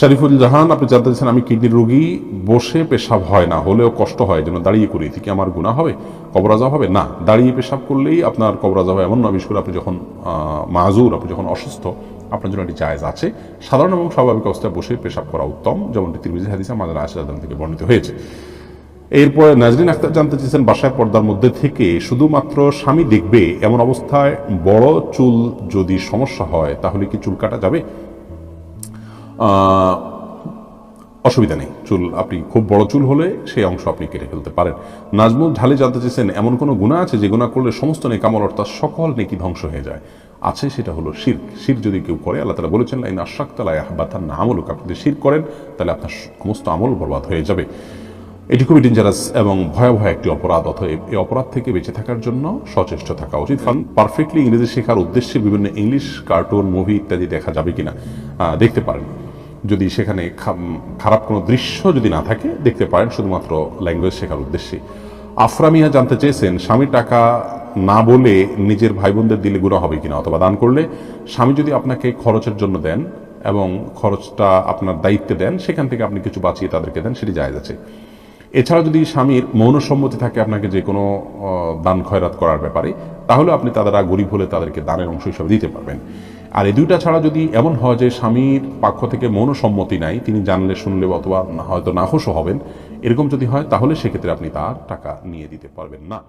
শরীফুল জাহান, আপনি জানতে চাচ্ছেন আমি কিডনির রোগী? বসে পেশাব হয় না, হলেও কষ্ট হয়, যেন দাঁড়িয়ে করি। এতে কি আমার গুণা হবে? কবরাজা হবে? না, দাঁড়িয়ে পেশাব করলেই আপনার কবরাজা হবে এমন না বিশেষ করে আপনি যখন মাজুর আপনি যখন অসুস্থ, আপনার জন্য একটি জায়জ আছে। সাধারণ এবং স্বাভাবিক অবস্থায় বসে পেশাব করা উত্তম, যেমনটি তিরমিজি হাদিসা আমাদের আশিরাদ থেকে বর্ণিত হয়েছে। এরপরে নাজরিন আক্তার জানতে চেয়েছেন বাসায় পর্দার মধ্যে থেকে শুধুমাত্র স্বামী দেখবে এমন অবস্থায় বড় চুল যদি সমস্যা হয়, তাহলে কি চুল কাটা যাবে? অসুবিধা নেই। চুল আপনি খুব বড় চুল হলে সেই অংশ আপনি কেটে ফেলতে পারেন। নাজমুল ঢালে জানতে চেয়েছেন, এমন কোনো গুণা আছে যে গুণা করলে সমস্ত নেকামল অর্থাৎ সকল নেকি ধ্বংস হয়ে যায়? আছে, সেটা হলো শির শির যদি কেউ করে, আল্লাহ তালা বলেছেন, লাইন আশাক্তালায় আহবাতার না আমলুক। আপনি যদি শির করেন, তাহলে আপনার সমস্ত আমল বরবাদ হয়ে যাবে। এটি খুবই ডেঞ্জারাস এবং ভয়াবহ একটি অপরাধ, অতএব এই অপরাধ থেকে বেঁচে থাকার জন্য সচেষ্ট থাকা উচিত। কারণ পারফেক্টলি ইংরেজি শেখার উদ্দেশ্যে বিভিন্ন ইংলিশ কার্টুন মুভি ইত্যাদি দেখা যাবে কিনা দেখতে পারেন। যদি সেখানে খারাপ কোনো দৃশ্য যদি না থাকে, দেখতে পারেন শুধুমাত্র ল্যাঙ্গুয়েজ শেখার উদ্দেশ্যে। আফরামিয়া জানতে চেয়েছেন স্বামী টাকা না বলে নিজের ভাই বোনদের দিলে গুণা হবে কিনা অথবা দান করলে, স্বামী যদি আপনাকে খরচের জন্য দেন এবং খরচটা আপনার দায়িত্বে দেন, সেখান থেকে আপনি কিছু বাঁচিয়ে তাদেরকে দেন, সেটি জায়জ আছে। এছাড়া যদি স্বামীর মৌন সম্মতি থাকে আপনাকে যে কোনো দান খয়রাত করার ব্যাপারে, তাহলে আপনি তারা গরিব হলে তাদেরকে দানের অংশ হিসাবে দিতে পারবেন। আর এই দুইটা ছাড়া যদি এমন হয় যে স্বামীর পক্ষ থেকে মনোসম্মতি সম্মতি নাই, তিনি জানলে, শুনলে অথবা হয়তো নাখোশও হবেন, এরকম যদি হয়, তাহলে সেক্ষেত্রে আপনি তার টাকা নিয়ে দিতে পারবেন না।